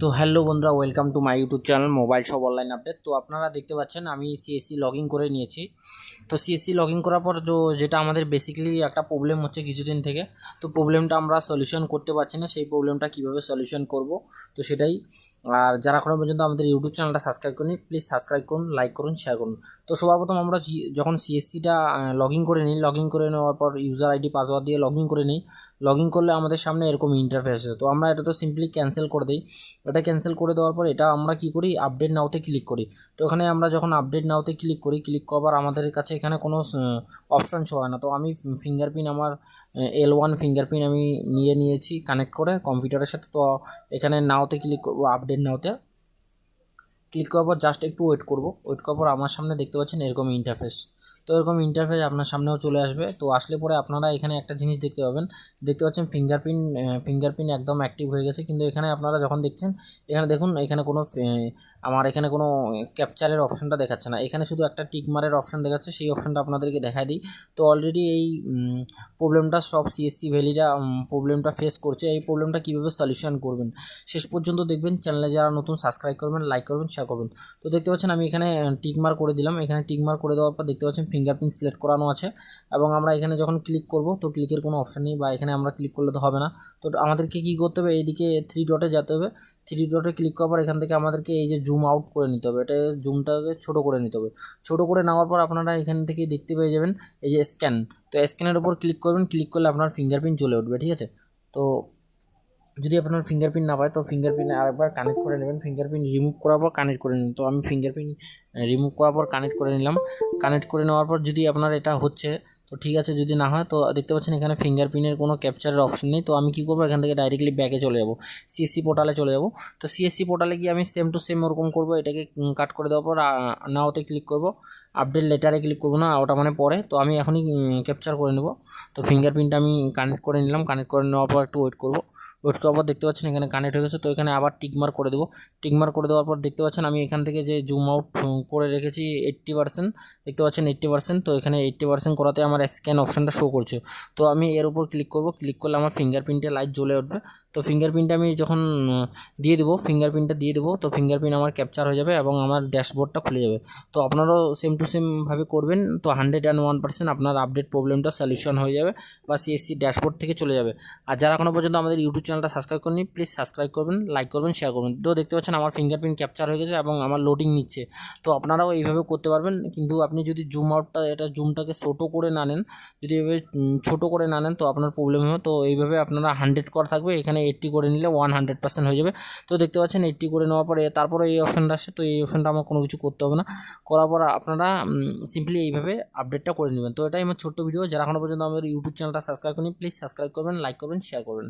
তো হ্যালো বন্ধুরা welcome to my YouTube channel mobile সব অনলাইন আপডেট তো আপনারা দেখতে পাচ্ছেন, আমি সিএসসি লগ ইন করে নিয়েছি। তো সিএসসি লগ ইন করার পর তো যেটা আমাদের বেসিক্যালি একটা প্রবলেম হচ্ছে কিছুদিন থেকে, তো প্রবলেমটা আমরা সলিউশন করতে পারছি না, সেই প্রবলেমটা কীভাবে সলিউশন করব, তো সেটাই। আর যারা এখনও পর্যন্ত আমাদের ইউটিউব চ্যানেলটা সাবস্ক্রাইব করেনি প্লিজ সাবস্ক্রাইব করুন লাইক করুন শেয়ার করুন। তো সর্বপ্রথম আমরা যখন সিএসসিটা লগ ইন করে নিই লগ ইন করে নেওয়ার পর ইউজার আইডি পাসওয়ার্ড দিয়ে লগ ইন করে নিই লগ ইন করলে আমাদের সামনে এরকম ইন্টারফেস তো আমরা এটা তো সিম্পলি ক্যান্সেল করে দিই। এটা ক্যান্সেল করে দেওয়ার পর এটা আমরা কি করি? আপডেট নাওতে ক্লিক করি। তো এখানে আমরা যখন আপডেট নাওতে ক্লিক করি ক্লিক করবার আমাদের কাছে এখানে কোনো অপশন শো হয় না। তো আমি ফিঙ্গারপ্রিন্ট আমার এল ওয়ান ফিঙ্গারপ্রিন্ট আমি নিয়ে নিয়েছি কানেক্ট করে কম্পিউটারের সাথে। তো এখানে নাওতে ক্লিক করব আপডেট নাওতে ক্লিক করার পর জাস্ট একটু ওয়েট করব। ওয়েট করার পর আমার সামনে দেখতে পাচ্ছেন এরকম ইন্টারফেস তো এরকম ইন্টারফেস আপনার সামনেও চলে আসবে। তো আসলে পরে আপনারা এখানে একটা জিনিস দেখতে পাবেন। দেখতে পাচ্ছেন ফিঙ্গারপ্রিন্ট ফিঙ্গারপ্রিন্ট একদম অ্যাক্টিভ হয়ে গেছে। কিন্তু এখানে আপনারা যখন দেখছেন, এখানে দেখুন, এখানে কোনো আমার এখানে কোনো ক্যাপচারের অপশনটা দেখাচ্ছে না। এখানে শুধু একটা টিকমারের অপশন দেখাচ্ছে। সেই অপশনটা আপনাদেরকে দেখায় দিই। তো অলরেডি এই প্রবলেমটা সব সিএসসি ভ্যালিরা প্রবলেমটা ফেস করছে। এই প্রবলেমটা কীভাবে সলিউশন করবেন? শেষ পর্যন্ত দেখবেন। চ্যানেলে যারা নতুন সাবস্ক্রাইব করবেন লাইক করবেন শেয়ার করবেন। তো দেখতে পাচ্ছেন, আমি এখানে টিকমার করে দিলাম। এখানে টিকমার করে দেওয়ার পর দেখতে পাচ্ছেন ফিঙ্গারপ্রিন্ট সিলেক্ট করানো আছে এবং আমরা এখানে যখন ক্লিক করব, তো ক্লিকের কোনো অপশন নেই বা এখানে আমরা ক্লিক করলে তো হবে না। তো আমাদেরকে কী করতে হবে? এইদিকে থ্রি ডটে যেতে হবে। থ্রি ডটে ক্লিক করার পর এখান থেকে আমাদেরকে এই যে জুম আউট করে নিতে হবে। এটা জুমটাকে ছোটো করে নিতে হবে। ছোটো করে নেওয়ার পর আপনারা এখান থেকে দেখতে পেয়ে যাবেন এই যে স্ক্যান তো স্ক্যানের উপর ক্লিক করবেন। ক্লিক করলে আপনার ফিঙ্গারপ্রিন্ট চলে উঠবে, ঠিক আছে? তো যদি আপনার ফিঙ্গারপ্রিন্ট না পায়, তো ফিঙ্গারপ্রিন্ট আরেকবার কানেক্ট করে নেবেন। ফিঙ্গারপ্রিন্ট রিমুভ করার পর কানেক্ট করে নিন। তো আমি ফিঙ্গারপ্রিন্ট রিমুভ করার পর কানেক্ট করে নিলাম। কানেক্ট করে নেওয়ার পর যদি আপনার এটা হচ্ছে, তো ঠিক আছে, যদি না হয়, তো দেখতে পাচ্ছেন এখানে ফিঙ্গারপ্রিন্টের কোনো ক্যাপচারের অপশন নেই। তো আমি কী করব? এখান থেকে ডাইরেক্টলি ব্যাকে চলে যাব। সিএসসি পোর্টালে চলে যাব। তো সিএসসি পোর্টালে গিয়ে আমি সেম টু সেম ওরকম করব। এটাকে কাট করে দেওয়ার পর নাওতে ক্লিক করব। আপডেট লেটারে ক্লিক করব না, ওটা মানে পরে। তো আমি এখনই ক্যাপচার করে নেব। তো ফিঙ্গারপ্রিন্ট আমি কানেক্ট করে নিলাম। কানেক্ট করে নেওয়ার পর একটু ওয়েট করব। ওয়েট করার পর দেখতে পাচ্ছেন এখানে কানেক্ট হয়ে গেছে, তো এখানে আবার টিকমার করে দেবো। টিকমার করে দেওয়ার পর দেখতে পাচ্ছেন আমি এখান থেকে যে জুম আউট করে রেখেছি এইট্টি পার্সেন্ট দেখতে পাচ্ছেন এইট্টি পার্সেন্ট তো এখানে এইট্টি পার্সেন্ট করাতে আমার স্ক্যান অপশানটা শো করছে। তো আমি এর উপর ক্লিক করব ক্লিক করলে আমার ফিঙ্গারপ্রিন্টে লাইট জ্বলে উঠবে। তো ফিঙ্গারপ্রিন্টটা আমি যখন দিয়ে দেবো ফিঙ্গারপ্রিন্টটা দিয়ে দেবো, তো ফিঙ্গারপ্রিন্ট আমার ক্যাপচার হয়ে যাবে এবং আমার ড্যাশবোর্ডটা খুলে যাবে। তো আপনারাও সেম টু সেমভাবে করবেন, তো হান্ড্রেড অ্যান্ড ওয়ান পার্সেন্ট আপনার আপডেট প্রবলেমটা সলিউশন হয়ে যাবে বা সিএসসি ড্যাশবোর্ড থেকে চলে যাবে। আর যারা এখনও পর্যন্ত আমাদের ইউটিউব চ্যানেলটা সাবস্ক্রাইব করেনি প্লিজ সাবস্ক্রাইব করবেন লাইক করবেন শেয়ার করবেন। তো দেখতে পাচ্ছেন আমার ফিঙ্গারপ্রিন্ট ক্যাপচার হয়ে গেছে এবং আমার লোডিং নিচ্ছে। তো আপনারাও এইভাবে করতে পারবেন, কিন্তু আপনি যদি জুম আউটটা এটা জুমটাকে ছোটো করে না নেন, যদি এভাবে ছোটো করে না নেন, তো আপনার প্রবলেম হবে। তো এইভাবে আপনারা হান্ড্রেড করা থাকবে, এখানে এইট্টি করে নিলে ওয়ান হান্ড্রেড পার্সেন্ট হয়ে যাবে। তো দেখতে পাচ্ছেন এইটটি করে নেওয়ার পরে তারপরে এই অপশানটা আসছে, তো এই অপশানটা আমার কোনো কিছু করতে হবে না। করার পর আপনারা সিম্পলি এইভাবে আপডেটটা করে নেবেন। তো এটাই আমার ছোট্ট ভিডিও যারা এখনও পর্যন্ত আমাদের ইউটিউব চ্যানেলটা সাবস্ক্রাইব করি প্লিজ সাবস্ক্রাইব করবেন লাইক করবেন শেয়ার করবেন।